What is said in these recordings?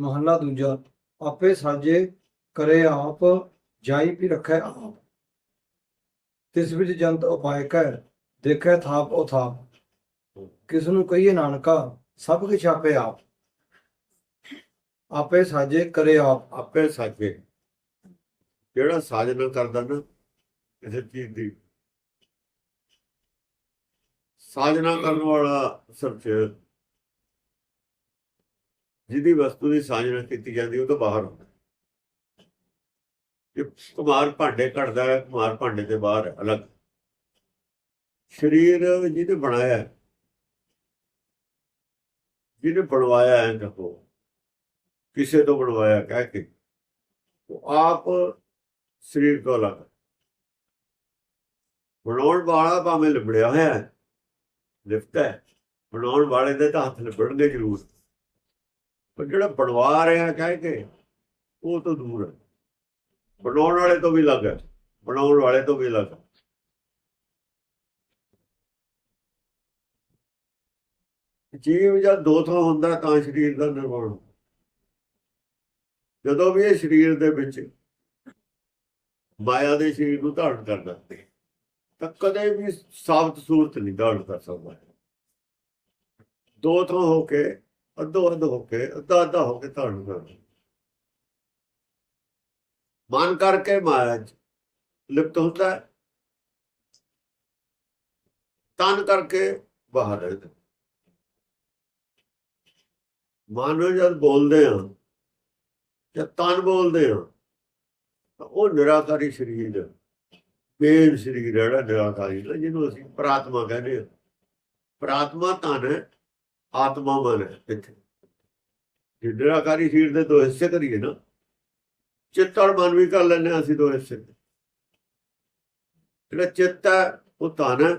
ਮਹੱਲਾ ਦੂਜਾ, ਆਪੇ ਸਾਜੇ ਕਰੇ ਆਪ, ਜਾਈ ਵੀ ਰੱਖੈ ਆਪ। ਤਿਸ ਵਿੱਚ ਜੰਤ ਉਪਾਇ ਕੈ, ਦੇਖੈ ਥਾਪ ਉਹ ਥਾਪ। ਕਿਸ ਨੂੰ ਕਹੀਏ ਨਾਨਕਾ, ਸਭ ਕੁਛ ਆਪੇ ਆਪ। ਆਪੇ ਸਾਜੇ ਕਰੇ ਆਪ। ਆਪੇ ਸਾਜੇ ਜਿਹੜਾ ਸਾਜਨਾ ਕਰਦਾ ਨਾ, ਕਿਸੇ ਚੀਜ਼ ਦੀ। ਸਾਜਨਾ ਕਰਨ ਵਾਲਾ ਅਸਲ ਜਿਹਦੀ ਵਸਤੂ ਦੀ ਸਾਜਨਾ ਕੀਤੀ ਜਾਂਦੀ, ਉਹ ਤੋਂ ਬਾਹਰ ਹੁੰਦਾ। ਇਹ ਕੁਮਾਰ ਭਾਂਡੇ ਘੜਦਾ ਹੈ, ਕੁਮਾਰ ਭਾਂਡੇ ਦੇ ਬਾਹਰ ਅਲੱਗ। ਸਰੀਰ ਜਿਹਨੇ ਬਣਾਇਆ, ਜਿਹਨੇ ਬਣਵਾਇਆ ਹੈ ਦੇਖੋ, ਕਿਸੇ ਤੋਂ ਬਣਵਾਇਆ ਕਹਿ ਕੇ, ਉਹ ਆਪ ਸਰੀਰ ਤੋਂ ਅਲੱਗ। ਬਣਾਉਣ ਵਾਲਾ ਭਾਵੇਂ ਲਿਬੜਿਆ ਹੋਇਆ ਹੈ ਲਿਫਟ ਹੈ, ਬਣਾਉਣ ਵਾਲੇ ਦੇ ਤਾਂ ਹੱਥ ਲਿਬੜਨਗੇ ਜ਼ਰੂਰ ਪਰ ਜਿਹੜਾ ਬਣਵਾ ਰਿਹਾ ਕਹਿ ਕੇ, ਉਹ ਤੋਂ ਦੂਰ ਹੈ। ਬਣਾਉਣ ਵਾਲੇ ਤੋਂ ਵੀ ਅਲੱਗ ਹੈ, ਬਣਾਉਣ ਵਾਲੇ ਤੋਂ ਵੀ ਅਲੱਗ ਹੈ। ਜੀਵ ਜਦ ਦੋ ਥਾਂ ਹੁੰਦਾ, ਤਾਂ ਸਰੀਰ ਦਾ ਨਿਰਮਾਣ ਜਦੋਂ ਵੀ ਇਹ ਸਰੀਰ ਦੇ ਵਿੱਚ ਮਾਇਆ ਦੇ ਸਰੀਰ ਨੂੰ ਧਾਰਨ ਕਰ ਕਰਦਾ ਤਾਂ ਕਦੇ ਵੀ ਸਾਬਤ ਸੂਰਤ ਨਹੀਂ ਧਾਰਨ ਕਰ ਸਕਦਾ। ਦੋ ਥਾਂ ਹੋ ਕੇ ਅੱਧੋ ਅੱਧ ਹੋ ਕੇ ਅੱਧਾ ਅੱਧਾ ਹੋ ਕੇ ਧਾਰਨ ਕਰਦਾ ਮਨ ਕਰਕੇ ਮਾਇਆ ਲਿਪਤ ਹੁੰਦਾ ਹੈ। ਤਨ ਕਰਕੇ ਬਾਹਰ ਰਹਿੰਦਾ ਮਨ ਜਦ ਬੋਲਦੇ ਆ ਜਾਂ ਤਨ ਬੋਲਦੇ ਆ ਉਹ ਨਿਰਾਕਾਰੀ ਸਰੀਰ ਹੈ। ਮੇਨ ਸਰੀਰ ਹੈ ਜਿਹੜਾ ਨਿਰਾਕਾਰੀ ਹੈ, ਜਿਹਨੂੰ ਅਸੀਂ ਪ੍ਰਾਤਮਾ ਕਹਿੰਦੇ ਆ ਪ੍ਰਾਤਮਾ ਤਨ ਹੈ ਆਤਮਾ ਮਨ ਹੈ ਇੱਥੇ। ਜੇ ਨਿਰਾਕਾਰੀ ਸਰੀਰ ਦੇ ਦੋ ਹਿੱਸੇ ਕਰੀਏ ਨਾ, ਚਿੱਤ ਔਰ ਮਨ ਵੀ ਕਰ ਲੈਂਦੇ ਹਾਂ ਅਸੀਂ ਦੋ ਹਿੱਸੇ। ਜਿਹੜਾ ਚਿੱਤ ਹੈ, ਉਹ ਧਨ ਹੈ।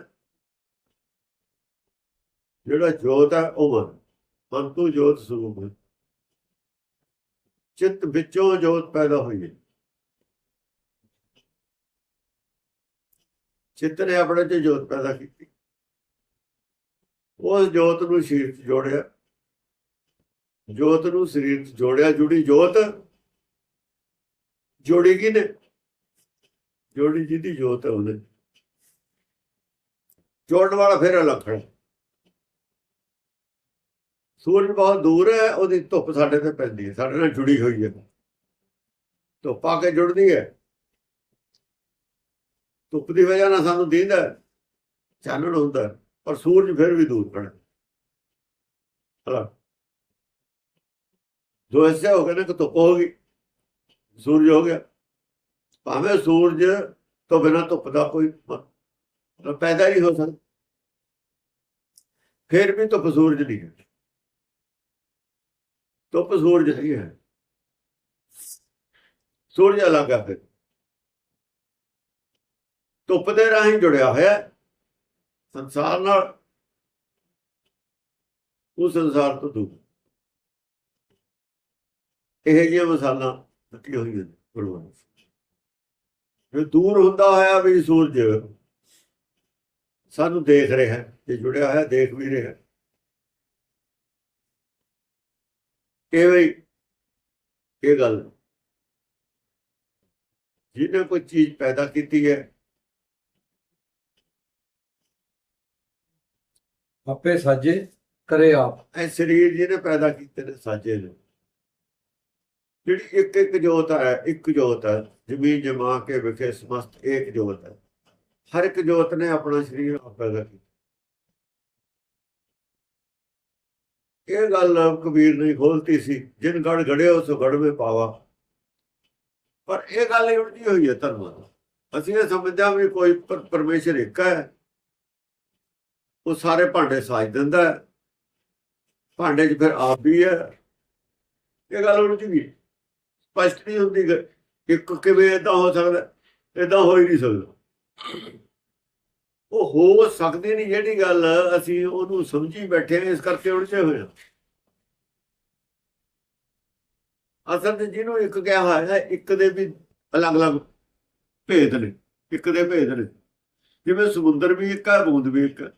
ਜਿਹੜਾ ਜੋਤ ਹੈ, ਉਹ ਮਨ ਮਨ ਤੋਂ ਜੋਤ ਸਰੂਪ ਹੈ। ਚਿੱਤ ਵਿੱਚੋਂ ਜੋਤ ਪੈਦਾ ਹੋਈ ਹੈ। ਚਿੱਤ ਨੇ ਆਪਣੇ ਚ ਜੋਤ ਪੈਦਾ ਕੀਤੀ। ਉਸ ਜੋਤ ਨੂੰ ਸਰੀਰ ਚ ਜੋੜਿਆ। ਜੋਤ ਨੂੰ ਸਰੀਰ ਚ ਜੋੜਿਆ। ਜੁੜੀ ਜੋਤ ਜੋੜੀ ਕੀ ਜੋੜੀ ਜਿਹਦੀ ਜੋਤ ਹੈ ਉਹਨੇ। ਜੋੜਨ ਵਾਲਾ ਫਿਰ ਅਲੱਖਣ ਸੂਰਜ ਬਹੁਤ ਦੂਰ ਹੈ, ਉਹਦੀ ਧੁੱਪ ਸਾਡੇ ਤੇ ਪੈਂਦੀ ਹੈ। ਸਾਡੇ ਨਾਲ ਜੁੜੀ ਹੋਈ ਹੈ। ਧੁੱਪ ਆ ਕੇ ਜੁੜਦੀ ਹੈ। ਧੁੱਪ ਦੀ ਵਜ੍ਹਾ ਨਾਲ ਸਾਨੂੰ ਦੀਂਦਾ ਚਾਨਣ ਹੁੰਦਾ ਪਰ ਸੂਰਜ ਫਿਰ ਵੀ ਦੂਰ ਖੜਾ ਹਲਾ। ਦੋ ਹਿੱਸੇ ਹੋ ਗਏ ਨੇ ਕਿ ਧੁੱਪ ਹੋ ਗਈ, ਸੂਰਜ ਹੋ ਗਿਆ। ਭਾਵੇਂ ਸੂਰਜ ਤੋਂ ਬਿਨਾਂ ਧੁੱਪ ਦਾ ਕੋਈ ਪੈਦਾ ਨਹੀਂ ਹੋ ਸਕਦਾ। ਫਿਰ ਵੀ ਧੁੱਪ ਸੂਰਜ ਨਹੀਂ ਹੈ। ਧੁੱਪ ਸੂਰਜ ਨਹੀਂ ਹੈ। ਸੂਰਜ ਅਲੱਗ ਹੈ ਫਿਰ। ਧੁੱਪ ਦੇ ਰਾਹੀਂ ਜੁੜਿਆ ਹੋਇਆ ਸੰਸਾਰ ਨਾਲ, ਉਹ ਸੰਸਾਰ ਤੋਂ ਦੂਰ। ਇਹ ਜਿਹੀਆਂ ਮਸਾਲਾ ਦਿੱਤੀ ਹੋਈਆਂ ਨੇ ਗੁਰਬਾਣੀ ਜੋ ਦੂਰ ਹੁੰਦਾ ਹੋਇਆ ਵੀ ਸੂਰਜ ਸਾਨੂੰ ਦੇਖ ਰਿਹਾ ਹੈ ਜੇ ਜੁੜਿਆ ਹੋਇਆ ਦੇਖ ਵੀ ਰਿਹਾ। ਹੈ। ਇਹ ਵੀ ਇਹ ਗੱਲ ਜਿਹਨੇ ਕੋਈ ਚੀਜ਼ ਪੈਦਾ ਕੀਤੀ ਹੈ ਆਪੇ ਸਾਜੇ ਕਰੇ ਆਪ। ਇਹ ਸਰੀਰ ਜਿਹਨੇ ਪੈਦਾ ਕੀਤੇ ਨੇ ਸਾਜੇ ਨੇ। ਜਿਹੜੀ ਇੱਕ ਇੱਕ ਜੋਤ ਹੈ, ਇੱਕ ਜੋਤ ਹੈ। ਜ਼ਮੀਨ ਜਮਾ ਕੇ ਵਿਖੇ ਸਮਸਤ ਇੱਕ ਜੋਤ ਹੈ। ਹਰ ਇੱਕ ਜੋਤ ਨੇ ਆਪਣਾ ਸਰੀਰ ਪੈਦਾ ਕੀਤਾ। ਇਹ ਗੱਲ ਕਬੀਰ ਨੇ ਖੋਲਤੀ ਸੀ, ਜਿਨ ਗੜ ਗੜਿਓ ਸੋ ਗੜ ਮੇ ਪਾਵਾ। ਪਰ ਇਹ ਗੱਲ ਹੀ ਉਲਟੀ ਹੋਈ ਹੈ ਧਰਮਾਂ ਦੀ। ਅਸੀਂ ਇਹ ਸਮਝਦੇ ਹਾਂ ਵੀ ਕੋਈ ਪਰ- ਪਰਮੇਸ਼ਰ ਇੱਕ ਹੈ। ਉਹ ਸਾਰੇ ਭਾਂਡੇ ਸਾਜ ਦਿੰਦਾ ਭਾਂਡੇ 'ਚ ਫਿਰ ਆਪ ਵੀ ਹੈ। ਇਹ ਗੱਲ ਉਲਟੀ ਗਈ ਸਪਸ਼ਟ ਨਹੀਂ ਹੁੰਦੀ ਇੱਕ ਕਿਵੇਂ ਇਦਾਂ ਹੋ ਸਕਦਾ ਇਦਾਂ ਹੋ ਹੀ ਨਹੀਂ ਸਕਦਾ। ਉਹ ਹੋ ਸਕਦੀ ਨਹੀਂ ਜਿਹੜੀ ਗੱਲ ਅਸੀਂ ਉਹਨੂੰ ਸਮਝੀ ਬੈਠੇ ਹਾਂ, ਇਸ ਕਰਕੇ ਉਲਝੇ ਹੋਏ ਹਾਂ। ਅਸਲ ਤੇ ਜਿਹਨੂੰ ਇੱਕ ਕਿਹਾ ਹੋਇਆ ਹੈ, ਇੱਕ ਦੇ ਵੀ ਅਲੱਗ-ਅਲੱਗ ਭੇਦ ਨੇ, ਇੱਕ ਦੇ ਭੇਦ ਨੇ। ਜਿਵੇਂ ਸਮੁੰਦਰ ਵੀ ਇੱਕ ਹੈ, ਬੂੰਦ ਵੀ ਇੱਕ ਹੈ।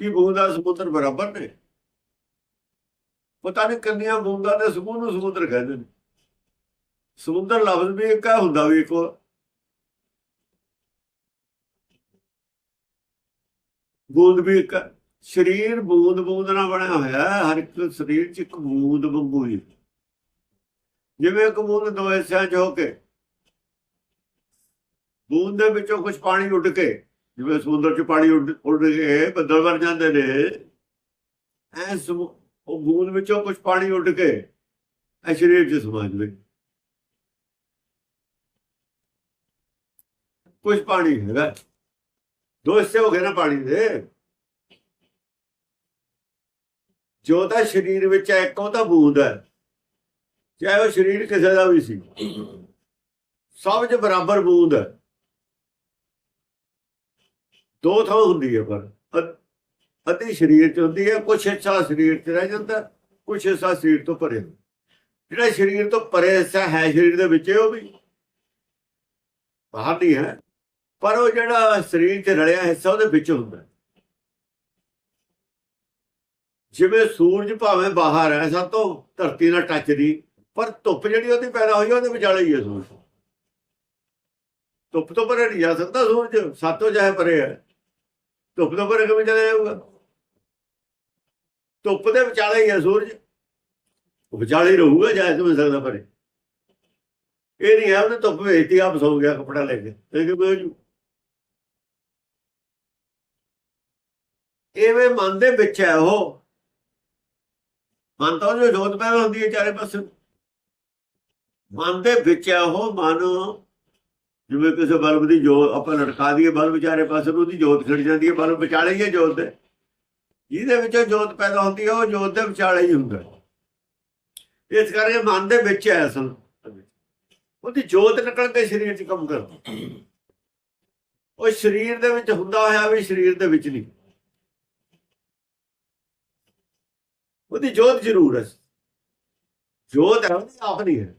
ਕੀ ਬੂੰਦ ਸਮੁੰਦਰ ਬਰਾਬਰ ਨੇ। ਪਤਾ ਨਹੀਂ ਕਿੰਨੀਆਂ ਬੂੰਦਾਂ ਦੇ ਸਮੂਹ ਨੂੰ ਸਮੁੰਦਰ ਕਹਿੰਦੇ ਨੇ। ਸਮੁੰਦਰ ਲਫ਼ਜ਼ ਵੀ ਇੱਕ ਹੈ ਹੁੰਦਾ ਵੀ ਇੱਕ ਬੂੰਦ ਵੀ ਇੱਕ ਸਰੀਰ ਬੂੰਦ ਬੂੰਦ ਨਾਲ ਬਣਿਆ ਹੋਇਆ ਹੈ, ਹਰ ਇੱਕ ਸਰੀਰ 'ਚ ਇੱਕ ਬੂੰਦ ਵਾਂਗੂ ਹੀ। ਜਿਵੇਂ ਇੱਕ ਬੂੰਦ ਦੋ ਹਿੱਸਿਆਂ 'ਚ ਹੋ ਕੇ, ਬੂੰਦ ਦੇ ਵਿੱਚੋਂ ਕੁਝ ਪਾਣੀ ਉੱਡ ਕੇ ਜਿਵੇਂ ਸਮੁੰਦਰ 'ਚ ਪਾਣੀ ਉੱਡ ਉੱਡ ਕੇ ਬੱਦਲ ਵਰ ਜਾਂਦੇ ਨੇ। ਐ ਸਮੁ- ਉਹ ਬੂੰਦ ਵਿੱਚੋਂ ਕੁਝ ਪਾਣੀ ਉੱਡ ਕੇ ਐ ਸਰੀਰ 'ਚ ਸਮਾ ਜਵੇ ਕੁਝ ਪਾਣੀ ਹੈਗਾ। ਦੋ ਹਿੱਸੇ ਹੋ ਗਏ ਨਾ ਪਾਣੀ ਦੇ। ਜੋ ਤਾਂ ਸਰੀਰ ਵਿੱਚ ਹੈ, ਇੱਕ ਉਹ ਤਾਂ ਬੂੰਦ ਹੈ। ਚਾਹੇ ਉਹ ਸਰੀਰ ਕਿਸੇ ਦਾ ਵੀ ਸੀ। ਸਭ 'ਚ ਬਰਾਬਰ ਬੂੰਦ ਹੈ। ਦੋ ਥਾਂ ਹੁੰਦੀ ਹੈ ਪਰ ਅੱਧੀ ਸਰੀਰ 'ਚ ਹੁੰਦੀ ਹੈ, ਕੁਛ ਹਿੱਸਾ ਸਰੀਰ 'ਚ ਰਹਿ ਜਾਂਦਾ, ਕੁਛ ਹਿੱਸਾ ਸਰੀਰ ਤੋਂ ਪਰੇ ਹੁੰਦਾ। ਜਿਹੜਾ ਸਰੀਰ ਤੋਂ ਪਰੇ ਹਿੱਸਾ ਹੈ, ਸਰੀਰ ਦੇ ਵਿੱਚ ਉਹ ਵੀ ਬਾਹਰ ਨਹੀਂ ਹੈ, ਪਰ ਉਹ ਜਿਹੜਾ ਸਰੀਰ 'ਚ ਰਲਿਆ ਹਿੱਸਾ ਉਹਦੇ ਵਿੱਚ ਹੁੰਦਾ ਜਿਵੇਂ ਸੂਰਜ ਭਾਵੇਂ ਬਾਹਰ ਹੈ ਸਭ ਤੋਂ ਧਰਤੀ ਨਾਲ ਟੱਚ ਦੀ, ਪਰ ਧੁੱਪ ਜਿਹੜੀ ਉਹਦੀ ਪੈਦਾ ਹੋਈ ਉਹਦੇ ਵਿਚਾਲੇ ਹੀ ਹੈ ਸੂਰਜ। ਧੁੱਪ ਤੋਂ ਪਰੇ ਨਹੀਂ ਜਾ ਸਕਦਾ ਸੂਰਜ, ਸਾਤੋਂ ਜਾਏ ਪਰੇ ਹੈ। ਧੁੱਪ ਤੋਂ ਪਰੇ ਕਿਵੇਂ ਚਲਾ ਜਾਊਗਾ? ਧੁੱਪ ਦੇ ਵਿਚਾਲੇ ਹੀ ਹੈ ਸੂਰਜ। ਉਹ ਵਿਚਾਲੇ ਰਹੂਗਾ ਜਾਇ ਕਿਵੇਂ ਸਕਦਾ ਪਰੇ। ਇਹ ਨਹੀਂ ਹੈ, ਉਹਨੇ ਧੁੱਪ ਵੇਚਤੀ, ਆਪ ਸੌ ਗਿਆ ਕਪੜਾ ਲੈ ਕੇ। ਇਹ ਕਿ ਬਈ ਐਵੇਂ ਮਨ ਦੇ ਵਿੱਚ ਹੈ ਉਹ। ਮਨ ਤਾਂ ਜੋ ਜੋਤ ਪੈਦਾ ਹੁੰਦੀ ਹੈ ਚਾਰੇ ਪਾਸੇ। ਮਨ ਦੇ ਵਿੱਚ ਹੈ ਉਹ, ਮਨ ਜਿਵੇਂ ਕਿਸੇ ਬਲਬ ਦੀ ਜੋਤ, ਆਪਾਂ ਲਟਕਾ ਦਈਏ, ਬਲਬ ਵਿਚਾਰੇ ਪਾਸੇ ਨੂੰ ਉਹਦੀ ਜੋਤ ਖਿੜ ਜਾਂਦੀ ਹੈ, ਬਲਬ ਵਿਚਾਲੇ ਹੀ ਹੈ ਜੋਤ ਦੇ। ਜਿਹਦੇ ਵਿੱਚੋਂ ਜੋਤ ਪੈਦਾ ਹੁੰਦੀ ਹੈ, ਉਹ ਜੋਤ ਦੇ ਵਿਚਾਲੇ ਹੀ ਹੁੰਦਾ ਇਸ ਕਰਕੇ ਮਨ ਦੇ ਵਿੱਚ ਹੈ ਅਸਲ। ਉਹਦੀ ਜੋਤ ਨਿਕਲ ਕੇ ਸਰੀਰ 'ਚ ਕੰਮ ਕਰਦੀ ਉਹ ਸਰੀਰ ਦੇ ਵਿੱਚ ਹੁੰਦਾ ਹੋਇਆ ਵੀ ਸਰੀਰ ਦੇ ਵਿੱਚ ਨਹੀਂ। ਉਹਦੀ ਜੋਤ ਜ਼ਰੂਰ ਹੈ। ਜੋਤ ਹੈ ਉਹਦੀ ਆਪ ਨਹੀਂ ਹੈ।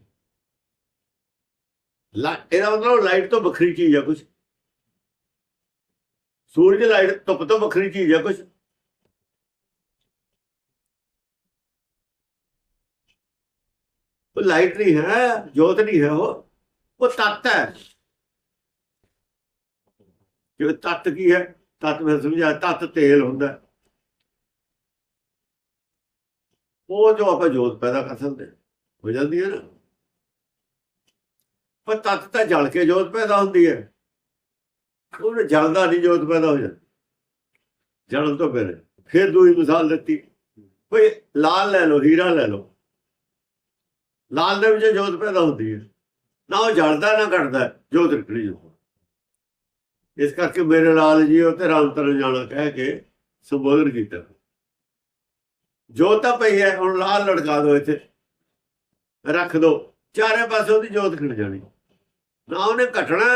ਇਹਦਾ ਮਤਲਬ ਲਾਈਟ ਤੋਂ ਵੱਖਰੀ ਚੀਜ਼ ਹੈ ਕੁਝ ਸੂਰਜ ਲਾਈਟ ਧੁੱਪ ਤੋਂ ਵੱਖਰੀ ਚੀਜ਼ ਹੈ ਕੁਝ ਉਹ ਲਾਈਟ ਨਹੀਂ ਹੈ, ਜੋਤ ਨਹੀਂ ਹੈ ਉਹ। ਉਹ ਤੱਤ ਹੈ। ਜੋ ਤੱਤ ਕੀ ਹੈ? ਤੱਤ ਮੈਂ ਸਮਝਾ ਤੱਤ ਤੇਲ ਹੁੰਦਾ। ਉਹ ਜੋ ਆਪਾਂ ਜੋਤ ਪੈਦਾ ਕਰ ਸਕਦੇ ਹੋ ਜਾਂਦੀ ਹੈ ਨਾ। ਪਰ ਤੱਤ ਤਾਂ ਜਲ ਕੇ ਜੋਤ ਪੈਦਾ ਹੁੰਦੀ ਹੈ। ਉਹਨੇ ਜਲਦਾ ਨਹੀਂ, ਜੋਤ ਪੈਦਾ ਹੋ ਜਾਂਦੀ। ਜਲਣ ਤੋਂ ਫਿਰ ਫਿਰ ਦੂਈ ਮਿਸਾਲ ਦਿੱਤੀ। ਕੋਈ ਲਾਲ ਲੈ ਲਓ, ਹੀਰਾ ਲੈ ਲਓ। ਲਾਲ ਦੇ ਵਿੱਚ ਜੋਤ ਪੈਦਾ ਹੁੰਦੀ ਹੈ। ਨਾ ਉਹ ਜਲਦਾ, ਨਾ ਘਟਦਾ, ਜੋਤ ਨਿਕਲੀ ਜੋ ਇਸ ਕਰਕੇ ਮੇਰੇ ਲਾਲ ਜੀ ਉਹ ਤੇ ਰਾਮ ਤਰਨ ਜਾਣਾ ਕਹਿ ਕੇ ਸੰਬੋਧਨ ਕੀਤਾ। ਜੋਤ ਤਾਂ ਪਈ ਹੈ, ਹੁਣ ਲਾਲ ਲੜਕਾ ਦਿਓ ਇੱਥੇ। ਰੱਖ ਦਿਓ ਚਾਰੇ ਪਾਸੇ ਉਹਦੀ ਜੋਤ ਖਿੜ ਜਾਣੀ। ਨਾ ਉਹਨੇ ਘਟਣਾ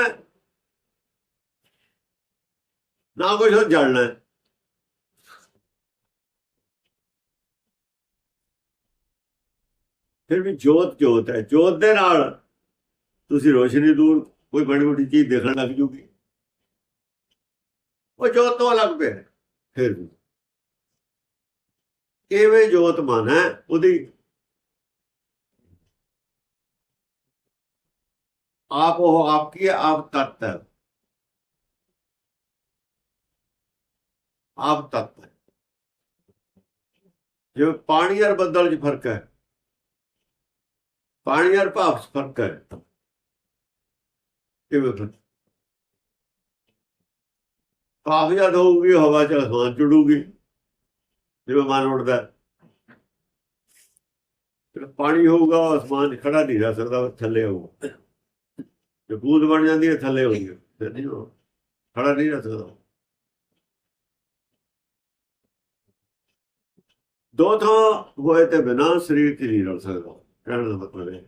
ਨਾ ਕੁਝ ਉਹ ਜਲਣਾ ਫਿਰ ਵੀ ਜੋਤ ਜੋਤ ਹੈ, ਜੋਤ ਦੇ ਨਾਲ ਤੁਸੀਂ ਰੋਸ਼ਨੀ ਦੂਰ ਕੋਈ ਬੜੀ ਵੱਡੀ ਚੀਜ਼ ਦੇਖਣ ਲੱਗ ਜੂਗੀ। ਉਹ ਜੋਤ ਤੋਂ ਅਲੱਗ ਪਿਆ ਫਿਰ ਵੀ। ਕਿਵੇਂ ਜੋਤ ਮਨ ਹੈ, ਉਹਦੀ ਆਪ ਉਹ ਆਪ ਕੀ ਹੈ, ਆਪ ਤਤ ਹੈ। ਆਪ ਤਤ ਹੈ। ਜੋ ਪਾਣੀ ਔਰ ਬੱਦਲ 'ਚ ਫ਼ਰਕ ਹੈ। ਪਾਣੀ ਔਰ ਭਾਪ 'ਚ ਫ਼ਰਕ ਹੈ। ਕਿਵੇਂ ਫ਼ਰਕ? ਭਾਪ ਜਦ ਹੋਊਗੀ, ਹਵਾ 'ਚ ਅਸਮਾਨ ਚੜੂਗੀ। ਜਿਵੇਂ ਮਨ ਉੱਡਦਾ ਫਿਰ ਪਾਣੀ ਹੋਊਗਾ, ਉਹ ਅਸਮਾਨ 'ਚ ਖੜਾ ਨਹੀਂ ਰਹਿ ਸਕਦਾ, ਉਹ ਥੱਲੇ ਹੋਊਗਾ। ਜੇ ਬਣ ਜਾਂਦੀ ਹੈ, ਥੱਲੇ ਹੋਊਗੀ ਫਿਰ ਨਹੀਂ ਉਹ, ਖੜਾ ਨਹੀਂ ਰਹਿ ਸਕਦਾ। ਦੋ ਥਾਂ ਹੋਏ ਤੇ ਬਿਨਾਂ ਸਰੀਰ 'ਚ ਨਹੀਂ ਰਲ ਸਕਦਾ। ਕਹਿਣ ਦਾ ਮਤਲਬ ਹੈ।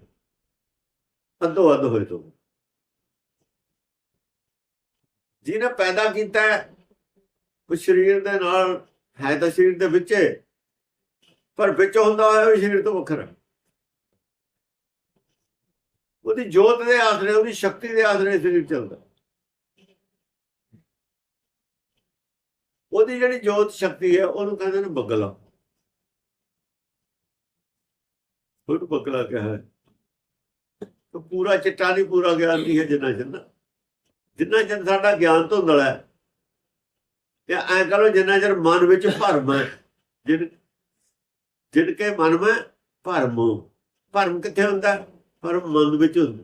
ਅੱਧੋ ਅੱਧ ਹੋਏ ਤੋਂ। ਜਿਹਨੇ ਪੈਦਾ ਕੀਤਾ ਉਹ ਸਰੀਰ ਦੇ ਨਾਲ ਹੈ ਤਾਂ ਸਰੀਰ ਦੇ ਵਿੱਚ, ਪਰ ਵਿੱਚ ਹੁੰਦਾ ਹੋਇਆ ਵੀ ਸਰੀਰ ਤੋਂ ਵੱਖਰਾ ਉਹਦੀ ਜੋਤ ਦੇ ਆਸਰੇ, ਉਹਦੀ ਸ਼ਕਤੀ ਦੇ ਆਸਰੇ ਸਰੀਰ ਚੱਲਦਾ। ਉਹਦੀ ਜਿਹੜੀ ਜੋਤ ਸ਼ਕਤੀ ਹੈ, ਉਹਨੂੰ ਕਹਿੰਦੇ ਨੇ ਬਗਲਾ। ਉਹਨੂੰ ਬਕਲਾ ਕਿਹਾ ਹੈ। ਤਾਂ ਪੂਰਾ ਚਿੱਟਾ ਨਹੀਂ, ਪੂਰਾ ਗਿਆਨ ਨਹੀਂ ਹੈ, ਜਿੰਨਾ ਚਿਰ ਜਿੰਨਾ ਚਿਰ ਸਾਡਾ ਗਿਆਨ ਧੁੰਦਲਾ ਹੈ। ਤੇ ਐ ਕਰੋ, ਜਿੰਨਾ ਚਿਰ ਮਨ ਵਿੱਚ ਭਰਮ ਹੈ, ਜਿਨ ਜਿਨ ਕੇ ਮਨ ਵਿੱਚ ਭਰਮ ਭਰਮ ਕਿੱਥੇ ਹੁੰਦਾ? ਪਰ ਮਨ ਵਿੱਚ ਹੁੰਦਾ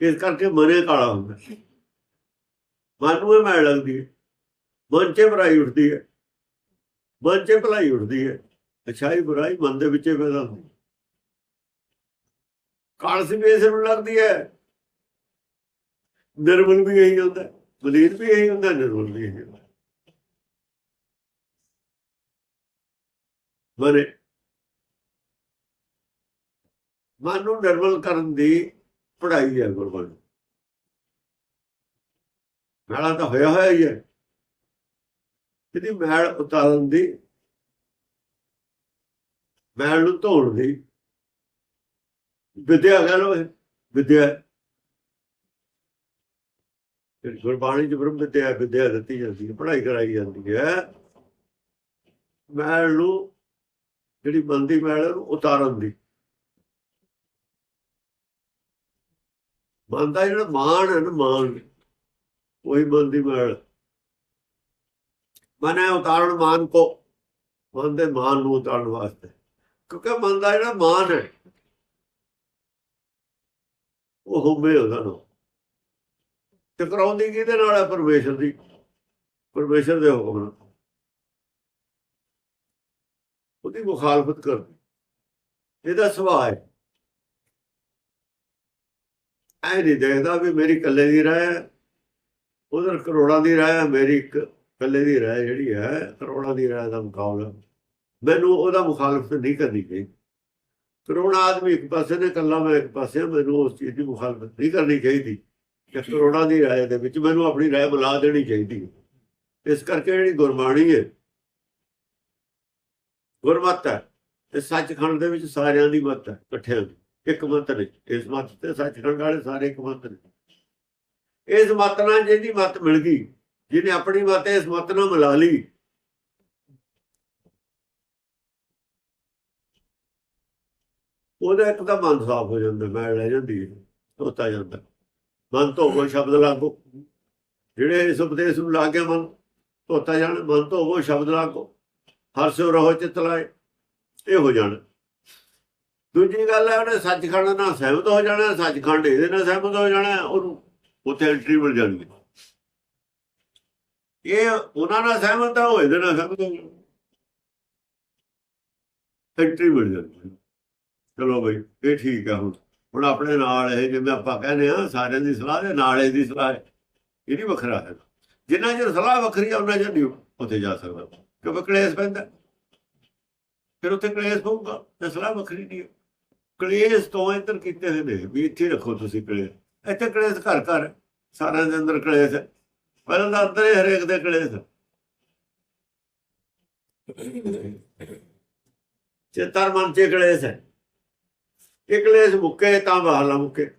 ਇਸ ਕਰਕੇ ਮਨੇ ਕਾਲਾ ਹੁੰਦਾ। ਮਨ ਨੂੰ ਇਹ ਮੈਲ ਲੱਗਦੀ ਹੈ। ਮਨ 'ਚ ਬੁਰਾਈ ਉੱਠਦੀ ਹੈ। ਮਨ 'ਚ ਭਲਾਈ ਉੱਠਦੀ ਹੈ। ਅਛਾਈ ਬੁਰਾਈ ਮਨ ਦੇ ਵਿੱਚ ਪੈਦਾ ਹੁੰਦੀ ਕਾਲਸ ਵੀ ਇਸ ਨੂੰ ਲੱਗਦੀ ਹੈ। ਨਿਰਮਲ ਵੀ ਇਹੀ ਹੁੰਦਾ ਹੈ, ਮਲੀਨ ਵੀ ਇਹੀ ਹੁੰਦਾ ਨਿਰਮਲ ਵੀ ਇਹੀ ਹੁੰਦਾ ਮਨੇ ਮਨ ਨੂੰ ਨਿਰਮਲ ਕਰਨ ਦੀ ਪੜ੍ਹਾਈ ਹੈ ਗੁਰਬਾਣੀ ਮੈਲਾ ਤਾਂ ਹੋਇਆ ਹੋਇਆ ਹੀ ਹੈ। ਇਹਦੀ ਮੈਲ ਉਤਾਰਨ ਦੀ, ਮੈਲ ਨੂੰ ਧੋਣ ਦੀ ਵਿਦਿਆ ਕਹ ਲੋ ਵਿਦਿਆ। ਫਿਰ ਗੁਰਬਾਣੀ ਚ ਬ੍ਰਹਮ ਵਿਦਿਆ ਵਿਦਿਆ ਦਿੱਤੀ ਜਾਂਦੀ ਹੈ, ਪੜ੍ਹਾਈ ਕਰਾਈ ਜਾਂਦੀ ਹੈ। ਮੈਲ ਨੂੰ, ਜਿਹੜੀ ਬੰਦੀ ਮੈਲ ਹੈ, ਉਹਨੂੰ ਉਤਾਰਨ ਦੀ। ਮਨ ਦਾ ਜਿਹੜਾ ਮਾਣ ਹੈ ਨਾ, ਮਾਣ। ਕੋਈ ਮਨ ਦੀ ਮੈਲ ਮਨ ਹੈ ਉਤਾਰਨ ਮਾਨ ਕੋ, ਮਨ ਦੇ ਮਾਨ ਨੂੰ ਉਤਾਰਨ ਵਾਸਤੇ। ਕਿਉਂਕਿ ਮਨ ਦਾ ਜਿਹੜਾ ਮਾਨ ਹੈ, ਉਹ ਹੋਵੇ ਉਹਦਾ ਨੂੰ। ਟਕਰਾਉਂਦੀ ਕਿਹਦੇ ਨਾਲ ਹੈ? ਪਰਮੇਸ਼ਰ ਦੀ। ਪਰਮੇਸ਼ਰ ਦੇ ਹੁਕਮ ਨਾਲ। ਉਹਦੀ ਮੁਖਾਲਫਤ ਕਰਦੀ ਇਹਦਾ ਸੁਭਾਅ ਹੈ। ਐ ਨਹੀਂ ਦੇਖਦਾ ਵੀ ਮੇਰੀ ਇਕੱਲੇ ਦੀ ਰਾਏ ਹੈ ਉਧਰ ਕਰੋੜਾਂ ਦੀ ਰਾਏ ਹੈ ਮੇਰੀ ਇੱਕ ਇਕੱਲੇ ਦੀ ਰਾਇ ਜਿਹੜੀ ਹੈ, ਕਰੋੜਾਂ ਦੀ ਰਾਏ ਦਾ ਮੁਕਾਬਲਾ। ਮੈਨੂੰ ਉਹਦਾ ਮੁਖਾਲਫਤ ਨਹੀਂ ਕਰਨੀ ਚਾਹੀਦੀ ਕਰੋੜਾਂ ਆਦਮੀ ਇੱਕ ਪਾਸੇ ਨੇ, ਇਕੱਲਾ ਮੈਂ ਇੱਕ ਪਾਸੇ ਮੈਨੂੰ ਉਸ ਚੀਜ਼ ਦੀ ਮੁਖਾਲਫਤ ਨਹੀਂ ਕਰਨੀ ਚਾਹੀਦੀ। ਕਿ ਕਰੋੜਾਂ ਦੀ ਰਾਏ ਦੇ ਵਿੱਚ ਮੈਨੂੰ ਆਪਣੀ ਰਾਏ ਬੁਲਾ ਦੇਣੀ ਚਾਹੀਦੀ ਇਸ ਕਰਕੇ ਜਿਹੜੀ ਗੁਰਬਾਣੀ ਹੈ, ਗੁਰਮਤ ਹੈ ਤੇ ਸੱਚਖੰਡ ਦੇ ਵਿੱਚ ਸਾਰਿਆਂ ਦੀ ਮਤ ਹੈ, ਇਕੱਠਿਆਂ ਦੀ। ਇੱਕ ਮਤ ਨਹੀਂ ਇਸ ਮਤ ਤੇ ਸੱਚਖੰਡ ਵਾਲੇ ਸਾਰੇ ਇੱਕ ਮਤ ਨੇ ਇਸ ਮਤ ਨਾਲ ਜਿਹਦੀ ਮਤ ਮਿਲ ਗਈ, ਜਿਹਨੇ ਆਪਣੀ ਮਤ ਇਸ ਮਤ ਨਾਲ ਮਿਲਾ ਲਈ। ਉਹਦਾ ਇੱਕ ਤਾਂ ਮਨ ਸਾਫ਼ ਹੋ ਜਾਂਦਾ ਮੈਂ ਲੈ ਜਾਂਦੀ ਹੈ, ਧੋਤਾ ਜਾਂਦਾ। ਮਨ ਧੋਵੋ ਸ਼ਬਦ ਲਾਗੋ। ਜਿਹੜੇ ਇਸ ਉਪਦੇਸ਼ ਨੂੰ ਲਾ ਗਿਆ ਮਨ ਧੋਤਾ ਜਾਣ, ਮਨ ਧੋਵੋ ਸ਼ਬਦ ਲਾਗੋ। ਹਰ ਸਿਉ ਰਹੋ, ਚਿਤ ਲਾਏ, ਇਹ ਹੋ ਜਾਣਾ। ਦੂਜੀ ਗੱਲ ਹੈ, ਉਹਨੇ ਸੱਚਖੰਡ ਨਾਲ ਸਹਿਮਤ ਹੋ ਜਾਣਾ, ਸੱਚਖੰਡ ਇਹਦੇ ਨਾਲ ਸਹਿਮਤ ਹੋ ਜਾਣਾ, ਉਹਨੂੰ ਉੱਥੇ ਐਂਟਰੀ ਮਿਲ ਜਾਣੀ। ਇਹ ਉਹਨਾਂ ਨਾਲ ਸਹਿਮਤ ਆ, ਉਹ ਇਹਦੇ ਨਾਲ ਸਹਿਮਤ ਹੋ ਜਾਣਾ। ਐਂਟਰੀ ਮਿਲ ਜਾਣੀ। ਚਲੋ ਬਈ, ਇਹ ਠੀਕ ਆ ਹੁਣ। ਹੁਣ ਆਪਣੇ ਨਾਲ ਇਹ ਜਿਵੇਂ ਆਪਾਂ ਕਹਿੰਦੇ ਆ, ਸਾਰਿਆਂ ਦੀ ਸਲਾਹ ਦੇ ਨਾਲ ਇਹਦੀ ਸਲਾਹ ਇਹ ਨਹੀਂ ਵੱਖਰਾ ਹੈ। ਜਿੰਨਾ ਚਿਰ ਸਲਾਹ ਵੱਖਰੀ ਆ ਉਹਨਾਂ ਚਿਰ ਨਹੀਂ ਉੱਥੇ ਜਾ ਸਕਦਾ। ਕਿਉਂਕਿ ਕਲੇਸ਼ ਪੈਂਦਾ। ਫਿਰ ਉੱਥੇ ਕਲੇਸ਼ ਪਊਗਾ, ਤੇ ਸਲਾਹ ਵੱਖਰੀ ਨਹੀਂ ਹੈ। ਕਲੇਸ਼ ਤੋਂ ਇੱਧਰ ਕੀਤੇ ਹੋਏ ਨੇ, ਵੀ ਇੱਥੇ ਰੱਖੋ ਤੁਸੀਂ ਕਲੇਸ਼। ਇੱਥੇ ਕਲੇਸ਼ ਘਰ ਘਰ, ਸਾਰਿਆਂ ਦੇ ਅੰਦਰ ਕਲੇਸ਼ ਹੈ। ਪਹਿਲਾਂ ਤਾਂ ਅੰਦਰ ਹੀ ਹਰੇਕ ਦੇ ਕਲੇਸ਼ ਚੇਤਰ ਮਨ ਚ ਕਲੇਸ਼ ਹੈ। ਇਹ ਕਲੇਸ਼ ਮੁੱਕੇ ਤਾਂ ਬਾਹਰਲਾ ਮੁੱਕੇ।